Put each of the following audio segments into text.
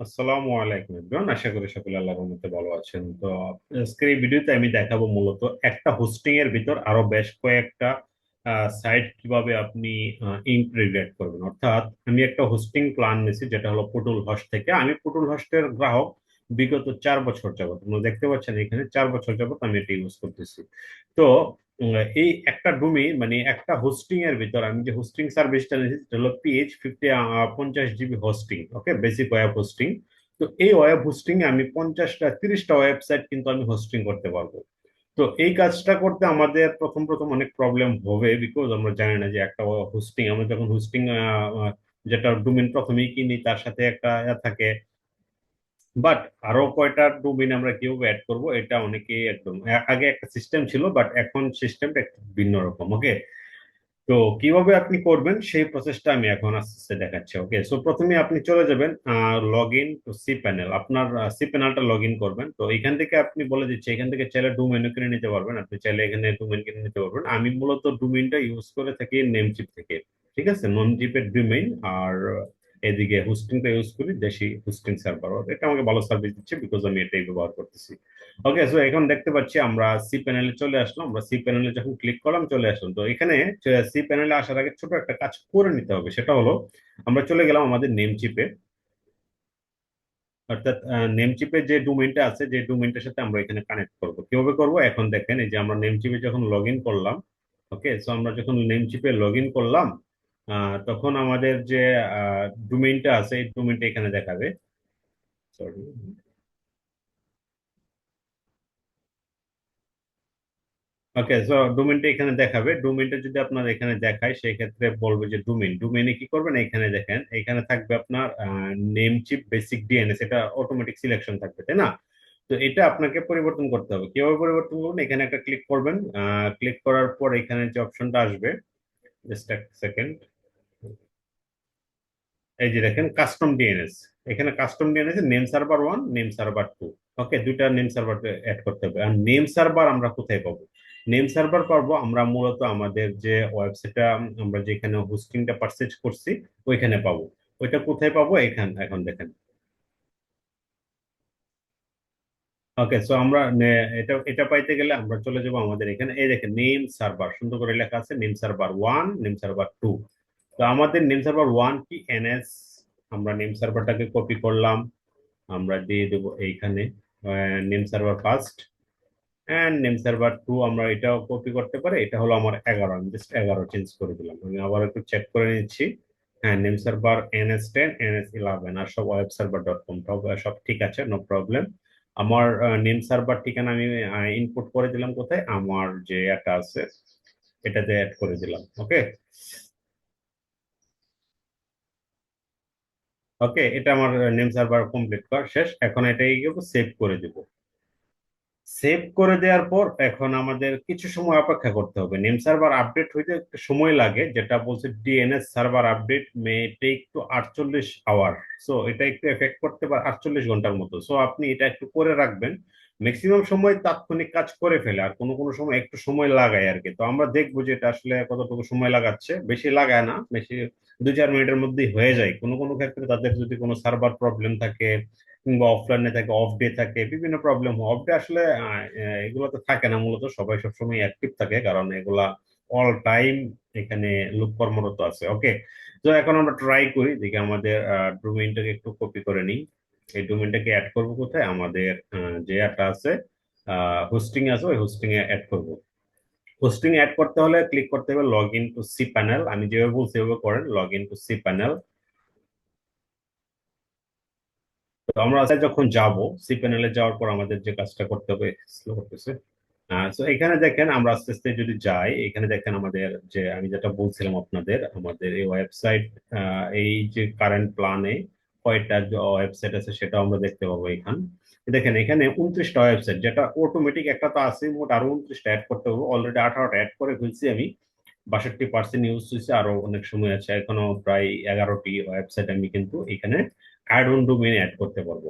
আসসালামু আলাইকুম এভরিওয়ান আশা করি সকলে আল্লাহর রহমতে ভালো আছেন। তো আজকের এই ভিডিওতে আমি দেখাবো মূলত একটা হোস্টিং এর ভিতর আরও বেশ কয়েকটা সাইট কীভাবে আপনি ইন্টিগ্রেট করবেন। অর্থাৎ আমি একটা হোস্টিং প্ল্যান নিয়েছি, যেটা হলো পুটুল হোস্ট থেকে। আমি পুটুল হোস্টের গ্রাহক বিগত চার বছর যাবত দেখতে পাচ্ছেন এখানে চার বছর যাবত আমি এটা ইউজ করতেছি। তো এই একটা ডোমেইন মানে একটা হোস্টিং এর ভিতর, আমি যে হোস্টিং সার্ভিসটা নিয়েছি হলো পিএইচ ফিফটি পঞ্চাশ GB hosting okay basic web hosting তো এই ওয়েব হোস্টিং আমি পঞ্চাশটা, তিরিশটা ওয়েবসাইট কিন্তু আমি হোস্টিং করতে পারব। তো এই কাজটা করতে আমাদের প্রথম প্রথম অনেক প্রবলেম হবে বিকজ আমরা জানি না যে একটা হোস্টিং আমরা যখন হোস্টিং যেটা ডোমেন প্রথমেই কিনি, তার সাথে একটা থাকে বাট আরও কয়টা ডোমেইন আমরা কীভাবে অ্যাড করব, এটা অনেকেই একদম আগে একটা সিস্টেম ছিল বাট এখন সিস্টেমটা একটু ভিন্ন রকম ওকে তো কীভাবে আপনি করবেন, সেই প্রসেসটা আমি এখন আস্তে আস্তে দেখাচ্ছি ওকে সো প্রথমে আপনি চলে যাবেন log in to C panel আপনার সি প্যানেলটা লগ ইন করবেন। তো এখান থেকে আপনি বলে দিচ্ছে, এখান থেকে চাইলে ডোমেনও কিনে নিতে পারবেন, আপনি চাইলে এখানে ডোমেন কিনে নিতে পারবেন। আমি মূলত ডোমেনটা ইউজ করে থাকি নেমচিপ থেকে, ঠিক আছে? নন জিপের ডোমেইন আর এদিকে হোস্টিংটা ইউজ করি, দেশি হোস্টিং সার্ভার এটা আমাকে ভালো সার্ভিস দিচ্ছে বিকজ আমি এটাই ব্যবহার করতেছি। ওকে সো এখন দেখতে পাচ্ছি আমরা সি প্যানেলে চলে আসলাম। আমরা সি প্যানেলে যখন ক্লিক করলাম, চলে আসলাম। তো এখানে সি প্যানেলে আসার আগে ছোট একটা কাজ করে নিতে হবে। সেটা হলো, আমরা চলে গেলাম আমাদের নেম চিপে অর্থাৎ নেম চিপে যে ডোমেইনটা আছে, যে ডোমেইনটার সাথে আমরা এখানে কানেক্ট করব। কীভাবে করব? এখন দেখেন, এই যে আমরা নেম চিপে যখন লগ ইন করলাম ওকে সো আমরা যখন নেম চিপে লগ ইন করলাম তখন আমাদের যে ডোমেইনটা আছে, এই ডোমেইনটা এখানে দেখাবে। সরি ওকে সো ডোমেনটা এখানে দেখাবে। ডোমেনটা যদি আপনার এখানে দেখায় সেই ক্ষেত্রে বলবে যে ডোমেন ডোমেনে কি করবেন? এখানে দেখেন, এখানে থাকবে আপনার নেম চিপ বেসিক ডিএনএস এটা অটোমেটিক সিলেকশন থাকবে, তাই না? তো এটা আপনাকে পরিবর্তন করতে হবে। কীভাবে পরিবর্তন করবেন? এখানে একটা ক্লিক করবেন। ক্লিক করার পর এখানে যে অপশনটা আসবে জাস্ট এক সেকেন্ড এই যে দেখেন কাস্টম ডিএনএস এখানে custom DNS name server one name server two okay দুইটা নেম সার্ভার অ্যাড করতে হবে। আর নেম সার্ভার আমরা কোথায় পাবো? নেম সার্ভার পাবো আমরা মূলত আমাদের যে ওয়েবসাইটটা আমরা যেখানে হোস্টিংটা পারচেজ করছি, ওইখানে পাবো। ওইটা কোথায় পাবো? এখান, এখন দেখেন। ওকে সো আমরা এটা এটা পাইতে গেলে আমরা চলে যাব আমাদের এখানে। এই দেখেন নেম সার্ভার সুন্দর করে লেখা আছে name server one name server two তো আমাদের নেম সার্ভার ওয়ান কি? এনএস আমরা নেম সার্ভারটাকে কপি করলাম। আমরা দিয়ে দেবো এইখানে name server first and name server two আমরা এটাও কপি করতে পারি। এটা হলো আমার এগারো, আমি জাস্ট এগারো চেঞ্জ করে দিলাম। আমি আবার একটু চেক করে নিচ্ছি। হ্যাঁ name server N S ten N S eleven আর সব ওয়েব সার্ভার ডট কম সব ঠিক আছে নো প্রবলেম আমার নেম সার্ভার ঠিকানা আমি ইনপুট করে দিলাম কোথায়? আমার যে একটা আছে, এটাতে অ্যাড করে দিলাম ওকে ওকে এটা আমার নেম সার্ভার কমপ্লিট করা শেষ। এখন এটা এগিয়ে সেভ করে দিব। সেভ করে দেওয়ার পর এখন আমাদের কিছু সময় অপেক্ষা করতে হবে। নেম সার্ভার আপডেট হইতে একটু সময় লাগে, যেটা বলছে DNS server update may take to আটচল্লিশ আওয়ার সো এটা একটু এফেক্ট করতে পারে আটচল্লিশ ঘণ্টার মতো। সো আপনি এটা একটু করে রাখবেন। ম্যাক্সিমাম সময় তাৎক্ষণিক কাজ করে ফেলে, আর কোনো কোনো সময় একটু সময় লাগায় আর কি তো আমরা দেখব যে এটা আসলে কতটুকু সময় লাগাচ্ছে। বেশি লাগায় না, বেশি দুই চার মিনিটের মধ্যেই হয়ে যায়। কোনো কোনো ক্ষেত্রে তাদের যদি কোনো সার্ভার প্রবলেম থাকে, কিংবা অফলাইনে থাকে অফ ডে থাকে, বিভিন্ন প্রবলেম হয়। অফ ডে আসলে এগুলো তো থাকে না মূলত, সবাই সবসময় অ্যাক্টিভ থাকে, কারণ এগুলা অল টাইম এখানে লোক কর্মরত আছে। ওকে তো এখন আমরা ট্রাই করি, দেখি আমাদের ডোমেইনটাকে একটু কপি করে নিই। এই ডোমেইনটাকে অ্যাড করব কোথায়? আমাদের যে একটা আছে হোস্টিং আছে, ওই হোস্টিং এ অ্যাড করব। হোস্টিং অ্যাড করতে হলে ক্লিক করতে হবে log in to C panel আমি যেভাবে বলছি, সেভাবে করেন log in to C panel তো আমরা যখন যাব সি প্যানেলে যাওয়ার পর আমাদের যে কাজটা করতে হবে স্লো করতেছে। তো এখানে দেখেন, আমরা আস্তে আস্তে যদি যাই, এখানে দেখেন আমাদের যে, আমি যেটা বলছিলাম আপনাদের, আমাদের এই ওয়েবসাইট এই যে কারেন্ট প্ল্যানে কয়টা ওয়েবসাইট আছে সেটা আমরা দেখতে পাবো এখান। দেখেন, এখানে উনত্রিশটা ওয়েবসাইট যেটা অটোমেটিক একটা তো আছে মোট আরও উনত্রিশটা অ্যাড করতে হবে। অলরেডি আঠারোটা অ্যাড করে ফেলছি আমি। বাষট্টি পার্সেন্ট ইউজ হয়েছে, আরও অনেক সময় আছে। এখনও প্রায় এগারোটি ওয়েবসাইট আমি কিন্তু এখানে অ্যাড অন ডোমেইন অ্যাড করতে পারব।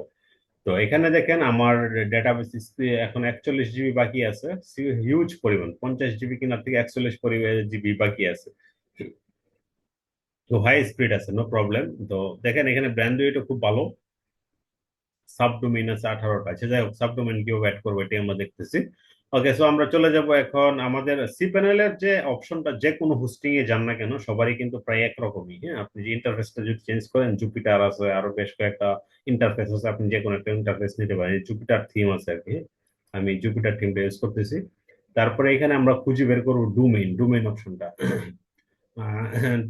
তো এখানে দেখেন, আমার ডেটাবেস এখন একচল্লিশ জিবি বাকি আছে। হিউজ পরিমাণ, পঞ্চাশ জিবি কিনার থেকে একচল্লিশ জিবি বাকি আছে। তো হাই স্পিড আছে নো প্রবলেম তো দেখেন এখানে ব্র্যান্ড এটা খুব ভালো। সাবডোমেইন আছে আঠারোটা আচ্ছা যাই হোক সাবডোমেইন কীভাবে অ্যাড করব এটি আমরা দেখতেছি। ওকে সো আমরা চলে যাব এখন আমাদের সি প্যানেলের যে অপশনটা যে কোনো হোস্টিং এ যান না কেন, সবারই কিন্তু প্রায় একরকমই। হ্যাঁ আপনি যে ইন্টারফেসটা যদি চেঞ্জ করেন জুপিটার আছে, আরও বেশ কয়েকটা ইন্টারফেস আছে, আপনি যে কোনো একটা ইন্টারফেস নিতে পারেন। জুপিটার থিম আছে আর কি, আমি জুপিটার থিমটা ইউজ করতেছি। তারপরে এখানে আমরা খুঁজে বের করব ডোমেইন ডোমেইন অপশনটা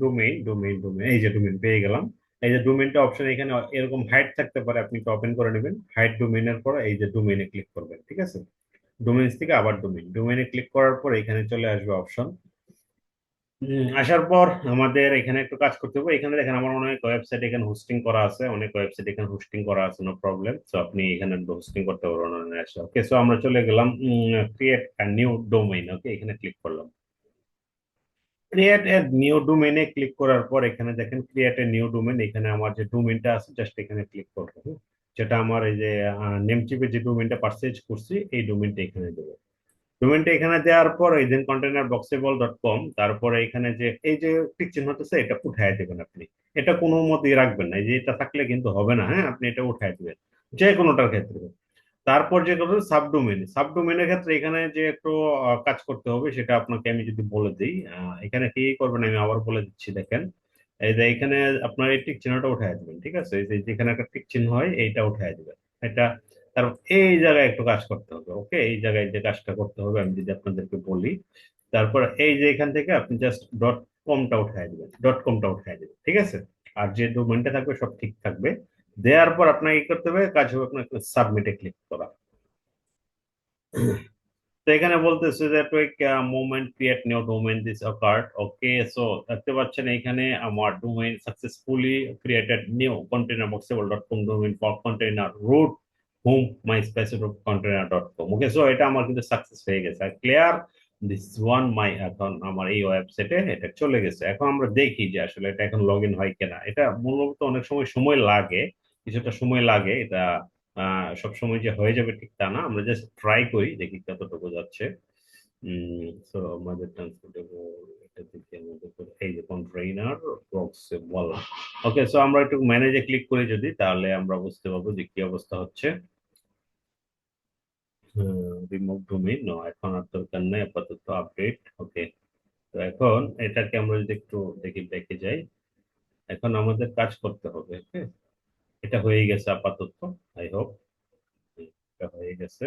ডোমেইন ডোমেইন ডোমেইন এই যে ডোমেইন পেয়ে গেলাম। এই যে ডোমেইনটা অপশন এখানে এরকম হাইট থাকতে পারে, আপনি ওপেন করে নেবেন। হাইট ডোমেইনের পর এই যে ডোমেইনে ক্লিক করবেন, ঠিক আছে? ডোমেইনস থেকে আবার ডোমেইন ডোমেইনে ক্লিক করার পর এখানে চলে আসবে অপশন আসার পর আমাদের এখানে একটু কাজ করতে হবে। এখানে দেখেন আমার অনেক ওয়েবসাইট এখানে হোস্টিং করা আছে, অনেক ওয়েবসাইট এখানে হোস্টিং করা আছে নো প্রবলেম তো আপনি এখানে হোস্টিং করতে পারবেন। ওকে সো আমরা চলে গেলাম ক্রিয়েট নিউ ডোমেইন ওকে এখানে ক্লিক করলাম। ক্রিয়েট এ নিউ ডোমেইনে ক্লিক করার পর এখানে দেখেন ক্রিয়েট এ নিউ ডোমেইন এখানে আমার যে ডোমেইনটা আছে জাস্ট এখানে ক্লিক করব। যেটা আমার এই যে নেম চিপে যে ডোমেইনটা পারচেজ করছি, এই ডোমেইনটা এখানে দেবো। ডোমেইনটা এখানে দেওয়ার পর এই দেন কন্টেনার বক্সেবল ডট কম তারপরে এখানে যে, এই যে টিক চিহ্নটা এটা উঠায় দেবেন আপনি। এটা কোনো মতেই রাখবেন না। এই যে এটা থাকলে কিন্তু হবে না হ্যাঁ? আপনি এটা উঠায় দিবেন। যে কোনোটার ক্ষেত্রে। তারপর যে করবেন সাবডোমেন সাবডোমেনের ক্ষেত্রে এখানে যে একটু কাজ করতে হবে সেটা আপনাকে আমি যদি বলে দিই এখানে কি করবেন আমি আবার বলে দিচ্ছি, দেখেন। এই যে এখানে আপনার এই টিক চিহ্নটা উঠায় দিবেন, ঠিক আছে? এই যেখানে একটা টিক চিহ্ন হয়, এইটা উঠায় দিবেন। এটা, তারপর এই জায়গায় একটু কাজ করতে হবে ওকে এই জায়গায় যে কাজটা করতে হবে, আমি যদি আপনাদেরকে বলি, তারপর এই যে এখান থেকে আপনি জাস্ট ডট কমটা উঠায় দিবেন ডট কমটা উঠায় দিবেন, ঠিক আছে? আর যে ডোমেনটা থাকবে সব ঠিক থাকবে। দেওয়ার পর আপনাকে করতে হবে? কাজ হবে আপনাকে সাবমিটে ক্লিক করা। তো এখানে বলতেছে যে টুইক movement create new domain this occurred okay so দেখতে পাচ্ছেন এখানে আমার domain successfully created new container বক্সেবল dot com domain for container root home my specific container dot com okay so এটা আমার কিন্তু সাকসেস হয়ে গেছে। আর ক্লিয়ার দিস ওয়ান মাই এখন আমার এই ওয়েবসাইটে এটা চলে গেছে। এখন আমরা দেখি যে আসলে এটা এখন লগ ইন হয় কিনা। এটা মূলত অনেক সময় সময় লাগে। কিছুটা সময় লাগে, এটা সব সময় যে হয়ে যাবে ঠিক তা না। আমরা জাস্ট ট্রাই করি, দেখি কতটুকু যাচ্ছে। সো আমাদের ট্রান্সপোর্টেবল এটা দেখি আমাদের এই যে কন্টেইনার বলা। ওকে সো আমরা একটু ম্যানেজে ক্লিক করি যদি, তাহলে আমরা বুঝতে পারব যে কি অবস্থা হচ্ছে। রিমুভ ডোমেইন নো এখন আর দরকার নেই, আপাতত আপডেট ওকে তো এখন এটাকে আমরা যদি একটু দেখি, দেখে যাই। এখন আমাদের কাজ করতে হবে ওকে এটা হয়ে গেছে আপাতত আই হোপ এটা হয়ে গেছে।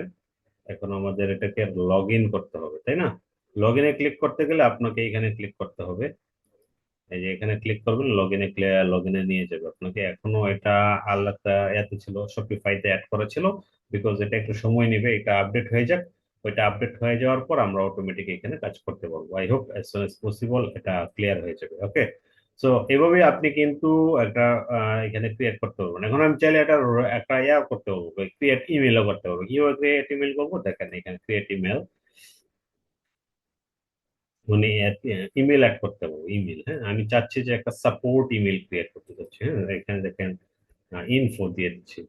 এখন আমাদের এটাকে লগ ইন করতে হবে, তাই না? লগ ইনে ক্লিক করতে গেলে আপনাকে এখানে ক্লিক করতে হবে। এই যে এখানে ক্লিক করবেন লগ ইনে লগ ইনে নিয়ে যাবে। আপনাকে এখনও এটা আলাদা এত ছিল শপিফাইতে অ্যাড করা ছিল। বিকজ এটা একটু সময় নেবে, এটা আপডেট হয়ে যাক। ওইটা আপডেট হয়ে যাওয়ার পর আমরা অটোমেটিক এখানে কাজ করতে পারব। I hope as soon possible এটা ক্লিয়ার হয়ে যাবে ওকে সো এভাবে আপনি কিন্তু একটা এখানে ক্রিয়েট করতে পারবেন। এখন আমি চাইলে একটা একটা ইয়া করতে পারব ক্রিয়েট ইমেলও করতে পারব। কীভাবে ক্রিয়েট ইমেল করব? দেখেন এখানে ক্রিয়েট ইমেল মানে ইমেল অ্যাড করতে পারব ইমেল হ্যাঁ? আমি চাচ্ছি যে একটা সাপোর্ট ইমেল ক্রিয়েট করতে চাচ্ছি হ্যাঁ? এখানে দেখেন ইনফো দিয়ে দিচ্ছি।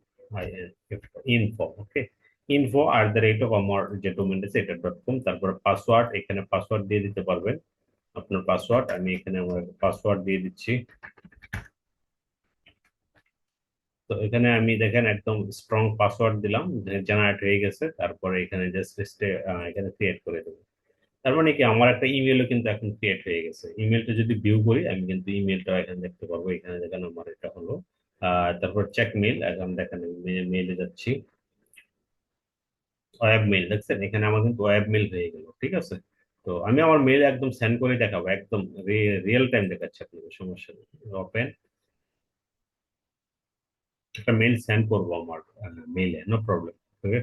ইনফো ওকে ইনফো আর দ্য রেট অফ আমার যে ডোমেন আছে, এটা ডট কম তারপরে পাসওয়ার্ড এখানে পাসওয়ার্ড দিয়ে দিতে পারবেন। আপনার পাসওয়ার্ড আমি এখানে আমার পাসওয়ার্ড দিয়ে দিচ্ছি। তো এখানে আমি দেখেন একদম স্ট্রং পাসওয়ার্ড দিলাম জেনারেট হয়ে গেছে, তারপরে এখানে জাস্ট এখানে ক্রিয়েট করে দেবো। তার মানে কি, আমার একটা ইমেলও কিন্তু এখন ক্রিয়েট হয়ে গেছে। ইমেলটা যদি ভিউ করি, আমি কিন্তু ইমেলটা এখানে দেখতে পারব এখানে দেখেন আমার এটা হলো। তারপর চেক মেল এখন দেখেন মেলে যাচ্ছি। ওয়েব মেল দেখছেন? এখানে আমার কিন্তু ওয়েব মেল হয়ে গেল, ঠিক আছে? তো আমি আমার মেল একদম সেন্ড করে দেখাবো, একদম রিয়েল টাইম দেখাচ্ছি আপনাদের সমস্যা নেই ওপেন একটা মেল সেন্ড করব আমার মেলে নো প্রবলেম ওকে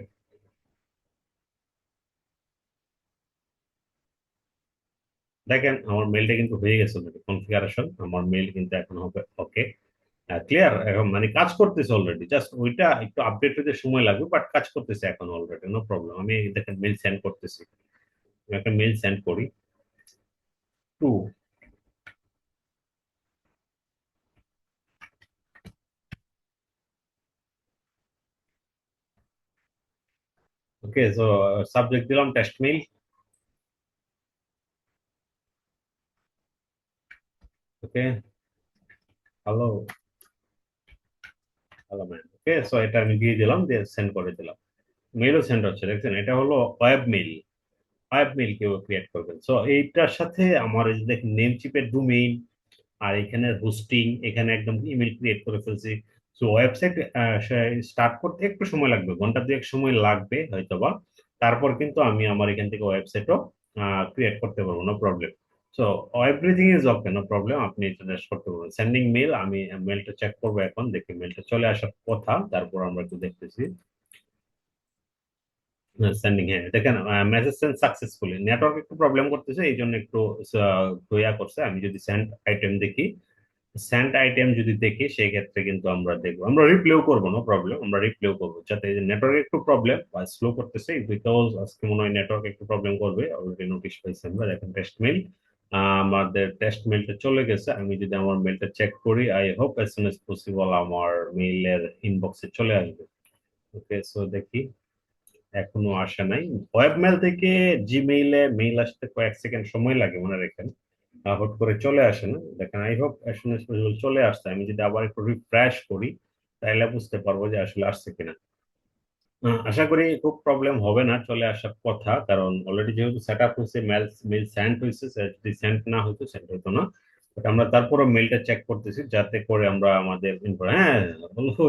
দেখেন, আমার মেলটা কিন্তু হয়ে গেছে কনফিগারেশন আমার মেল কিন্তু এখন হবে ওকে ক্লিয়ার এখন মানে কাজ করতেছে অলরেডি জাস্ট ওইটা একটু আপডেট হতে সময় লাগবে বাট কাজ করতেছে এখন অলরেডি নো প্রবলেম আমি দেখেন মেল সেন্ড করতেছি। একটা মেল সেন্ড করি। টু ওকে সো সাবজেক্ট দিলাম test mail okay hello hello ma'am okay so এটা আমি দিয়ে দিলাম, দিয়ে সেন্ড করে দিলাম। মেলও সেন্ড হচ্ছে, দেখছেন? এটা হলো ওয়েব মেল ওয়েব মেল কেউ ক্রিয়েট করবেন। সো এইটার সাথে আমার যে দেখেন নেম চিপের ডোমেইন আর এখানে হোস্টিং এখানে একদম ইমেল ক্রিয়েট করে ফেলছি। সো ওয়েবসাইট স্টার্ট করতে একটু সময় লাগবে, ঘণ্টা দুয়েক সময় লাগবে হয়তোবা। তারপর কিন্তু আমি আমার এখান থেকে ওয়েবসাইটও ক্রিয়েট করতে পারব no problem so everything is okay no problem আপনি এটা করতে পারবেন। সেন্ডিং মেল আমি মেলটা চেক করব এখন, দেখি মেলটা চলে আসার কথা, তারপর আমরা একটু দেখতেছি। সেন্ডিং হ্যাঁ দেখেন মেসেজ সেন্ড সাকসেসফুলি নেটওয়ার্ক একটু প্রবলেম করতেছে এই জন্য একটু দয়া করছে। আমি যদি সেন্ড আইটেম দেখি সেন্ড আইটেম যদি দেখি, সেই ক্ষেত্রে কিন্তু আমরা দেখব। আমরা রিপ্লেও করব না প্রবলেম আমরা রিপ্লেও করব, যাতে নেটওয়ার্ক একটু প্রবলেম বা স্লো করতেছে বিকজ আজকে মনে হয় নেটওয়ার্ক একটু প্রবলেম করবে। অলরেডি নোটিশ পাইছি আমরা, দেখেন টেস্ট মেল আমাদের টেস্ট মেলটা চলে গেছে। আমি যদি আমার মেলটা চেক করি I hope as soon as possible আমার মেইলের ইনবক্সে চলে আসবে। ওকে সো দেখি। এখনও আসে নাই। ওয়েব মেল থেকে জিমেইলে মেইল আসতে কয়েক সেকেন্ড সময় লাগে মনে রাখেন। হট করে চলে আসে না। দেখেন আই হোপ অ্যাজ চলে আসছে। আমি যদি আবার একটু রিফ্রেশ করি, তাহলে বুঝতে পারব যে আসলে আসছে কিনা। আশা করি খুব প্রবলেম হবে না চলে আসার কথা। কারণ অলরেডি যেহেতু সেট আপ হয়েছে মেল মেল সেন্ড হয়েছে যদি সেন্ড না হতো সেন্ড হতো না। বাট আমরা তারপরে মেলটা চেক করতেছি, যাতে করে আমরা আমাদের হ্যাঁ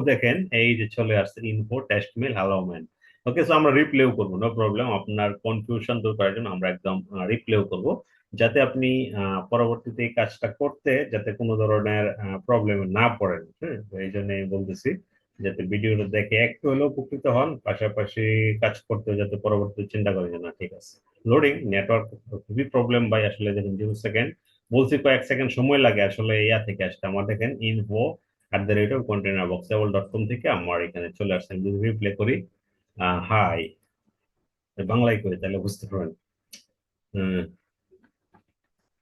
দেখেন, এই যে চলে আসছে info test mail hello man okay so আমরা রিপ্লেও করব নো প্রবলেম আপনার কনফিউশন দূর করার জন্য আমরা একদম রিপ্লেও করব। যাতে আপনি পরবর্তীতে এই কাজটা করতে যাতে কোনো ধরনের প্রবলেমে না পড়েন হ্যাঁ? এই জন্য বলতেছি যাতে ভিডিওটা দেখে একটু হলেও উপকৃত হন, পাশাপাশি কাজ করতে যাতে পরবর্তীতে চিন্তা করে না, ঠিক আছে। লোডিং নেটওয়ার্ক খুবই প্রবলেম ভাই, আসলে দেখেন জিরো সেকেন্ড বলছি কয়েক সেকেন্ড সময় লাগে আসলে ইয়া থেকে আসতে। আমার দেখেন info at the rate of container box dot com থেকে আমার এখানে চলে আসছে। যদি রিপ্লে করি হাই। বাংলায় করে তাহলে বুঝতে পারবেন। হম।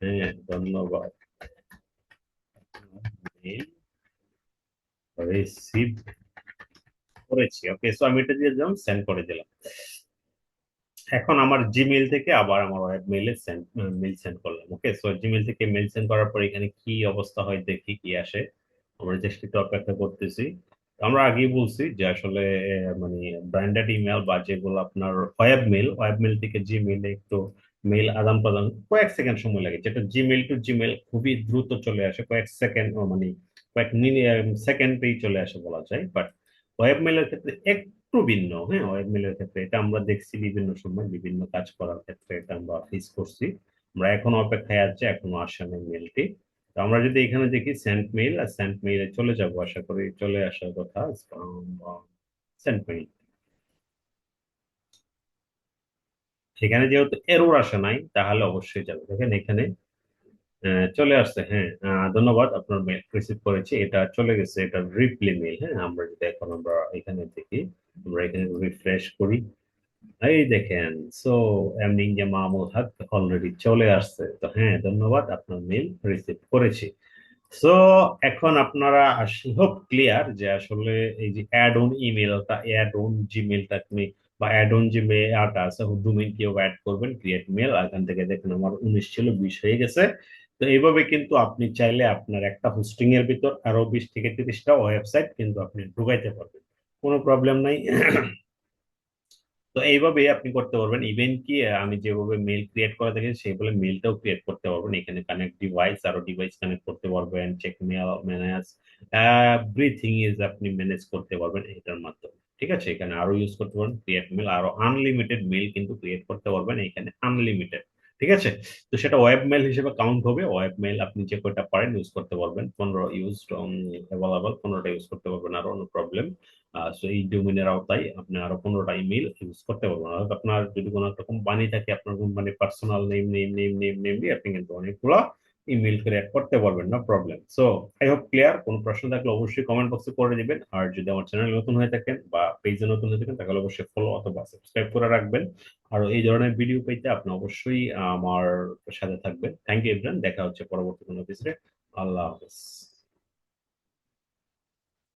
হ্যাঁ ধন্যবাদ। রিসিভ করেছি। ওকে সো আমি এটা দিয়ে দিলাম সেন্ড করে দিলাম। এখন আমার জিমেইল থেকে আবার আমার ওয়েব মেইলে সেন্ড মেইল সেন্ড করলাম। ওকে সো জিমেইল থেকে মেইল সেন্ড করার পর এখানে কি অবস্থা হয়, দেখি কি আসে। আমরা জাস্ট একটু অপেক্ষা করতেছি। আমরা আগেই বলছি যে আসলে মানে ব্র্যান্ডেড ইমেল বা যেগুলো আপনার ওয়েব মেল ওয়েব মেল থেকে জিমেইলে একটু মেইল আদান প্রদান কয়েক সেকেন্ড সময় লাগে। যেটা জিমেইল টু জিমেইল খুবই দ্রুত চলে আসে, কয়েক সেকেন্ড মানে কয়েক সেকেন্ডেই চলে আসে বলা যায়। বাট ওয়েব মেলের ক্ষেত্রে একটু ভিন্ন হ্যাঁ? ওয়েব মেলের ক্ষেত্রে এটা আমরা দেখছি বিভিন্ন সময়, বিভিন্ন কাজ করার ক্ষেত্রে এটা আমরা ফেস করছি। আমরা এখনও অপেক্ষায় আছে, এখনও আসে মেলটি তো আমরা যদি এখানে দেখি সেন্ট মেইল আর সেন্ট মেইলে চলে যাব, আশা করি চলে আসার কথা সেন্ট মেইল সেখানে যেহেতু এরোর আসে নাই, তাহলে অবশ্যই যাবে। দেখেন এখানে চলে আসছে হ্যাঁ ধন্যবাদ, আপনার মেল রিসিভ করেছি, এটা চলে গেছে, এটা রিপ্লে মেল হ্যাঁ আমরা যদি এখন আমরা এখানে দেখি, আমরা এখানে রিফ্রেশ করি। এই দেখেন সো এমনিং যে মাহমুদ হক অলরেডি চলে আসছে। তো হ্যাঁ ধন্যবাদ, আপনার মেল রিসিভ করেছি। সো এখন আপনারা হোপ ক্লিয়ার যে আসলে এই যে অ্যাড অন ইমেলটা অ্যাড অন জিমেলটা আপনি বা অ্যাড অন যে মেলটা আছে ডোমেইন কেউ অ্যাড করবেন ক্রিয়েট মেল এখান থেকে দেখেন আমার উনিশ ছিল, বিশ হয়ে গেছে। তো এইভাবে কিন্তু আপনি চাইলে আপনার একটা হোস্টিং এর ভিতর আরও বিশ থেকে তিরিশটা ওয়েবসাইট কিন্তু আপনি ঢুকাইতে পারবেন। কোনো প্রবলেম নাই। তো এইভাবে আপনি করতে পারবেন। ইভেন কি, আমি যেভাবে মেল ক্রিয়েট করা দেখি সেইভাবে মেলটাও ক্রিয়েট করতে পারবেন। এখানে কানেক্ট ডিভাইস আরও ডিভাইস কানেক্ট করতে পারবেন check mail manage everything is আপনি ম্যানেজ করতে পারবেন এটার মাধ্যমে। ঠিক আছে? এখানে আরও ইউজ করতে পারবেন ক্রিয়েট মেল আরও আনলিমিটেড মেল কিন্তু ক্রিয়েট করতে পারবেন এখানে আনলিমিটেড ঠিক আছে? তো সেটা ওয়েব মেল হিসেবে কাউন্ট হবে। ওয়েব মেল আপনি যে কয়টা পারেন ইউজ করতে পারবেন। পনেরো ইউজ অ্যাভেলেবল পনেরোটা ইউজ করতে পারবেন, আরও কোনো প্রবলেম সো এই ডোমিনের আওতায় আপনি আরও পনেরোটা ইমেল ইউজ করতে পারবেন। অর্থাৎ আপনার যদি কোনো একটা কোম্পানি থাকে, আপনার কোম্পানির personal name name name name name দিয়ে আপনি কিন্তু অনেকগুলো ইমেল ক্রিয়েট করতে পারবেন না problem so I hope clear কোনো প্রশ্ন থাকলে অবশ্যই কমেন্ট বক্সে করে দিবেন। আর যদি আমার চ্যানেল নতুন হয়ে থাকেন বা পেজে নতুন হয়ে থাকেন, তাহলে অবশ্যই ফলো অথবা সাবস্ক্রাইব করে রাখবেন। আর এই ধরনের ভিডিও পেতে আপনি অবশ্যই আমার সাথে থাকবেন। থ্যাংক ইউ ইব্রান দেখা হচ্ছে পরবর্তী কোনো এপিসোডে আল্লাহ হাফেজ।